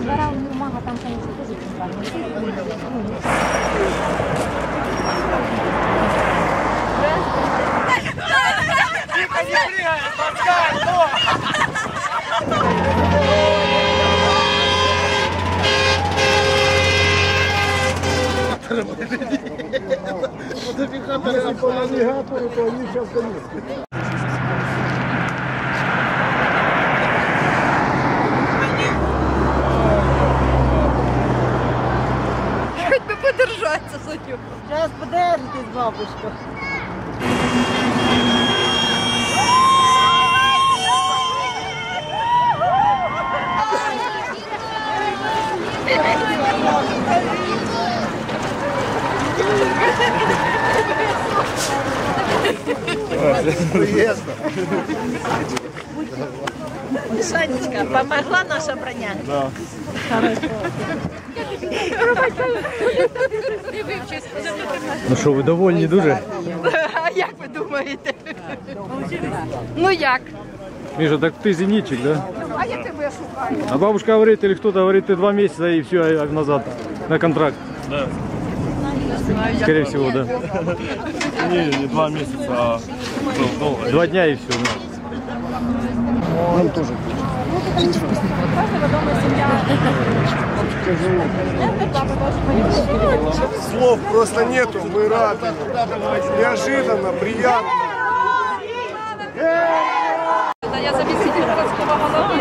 Двора универмага там, конечно, тоже центральный. Если по навигатору, то они сейчас конечно. Хоть бы подержаться за нього. Зараз подержитесь, бабушка. Приезда. Санечка, помогла наша броня? Да. Ну що, ви довольні дуже? А як ви думаєте? Ну як? Міша, так ти зенітчик, да? А я тебе шукаю. А бабушка говорит, или кто-то говорит, ты два месяца и все, назад на контракт. Да. Скорее всего, да. Не, не два месяца, а дол- долго. Два дня и все. Нам тоже. Слов просто нету, мы рады. Неожиданно, приятно. Я заместитель городского головы.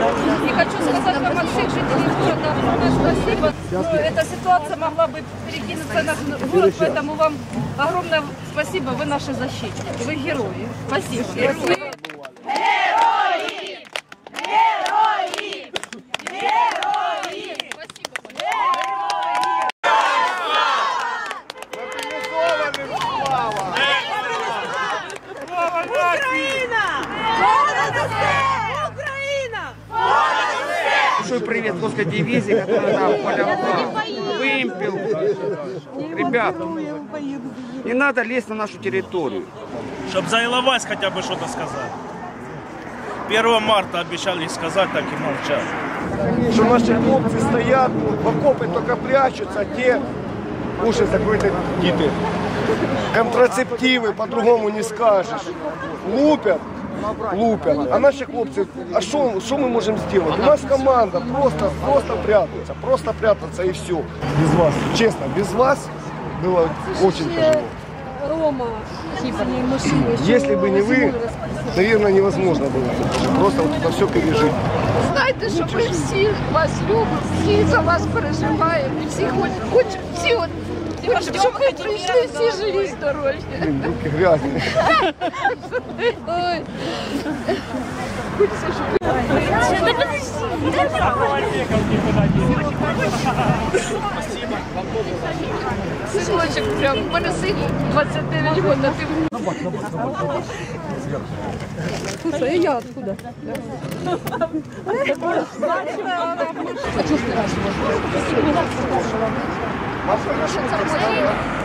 И хочу сказать вам от всех жителей города спасибо. Эта ситуация могла бы перекинуться на город, поэтому вам огромное спасибо. Вы наши защитники, вы герои. Спасибо. Большой привет русской дивизии, которая там полягла. Вымпел. Ребят, не надо лезть на нашу территорию. Чтобы за Иловайск хотя бы что-то сказать. 1 марта обещали сказать, так и молчат. Что наши хлопцы стоят, в окопы только прячутся, а те ужас какой-то какие-то контрацептивы, по-другому не скажешь. Лупят, лупят. А наши хлопцы, а что что мы можем сделать? У нас команда просто, просто прятаться, просто прятаться и все. Без вас, честно, без вас было очень тяжело. Рома, Если бы не вы, наверное, невозможно было просто вот это все пережить. Знаєте, що ми всі вас любимо, всі за вас переживаємо, і всі хочуть, хочуть всі от, хочуть, щоб ви прийшли всі живі, здорові. Блин, руки грязные. Ой. Синочок, прям, у мене син 29 років, а ти... Слушай, а я откуда? А чё ж Ты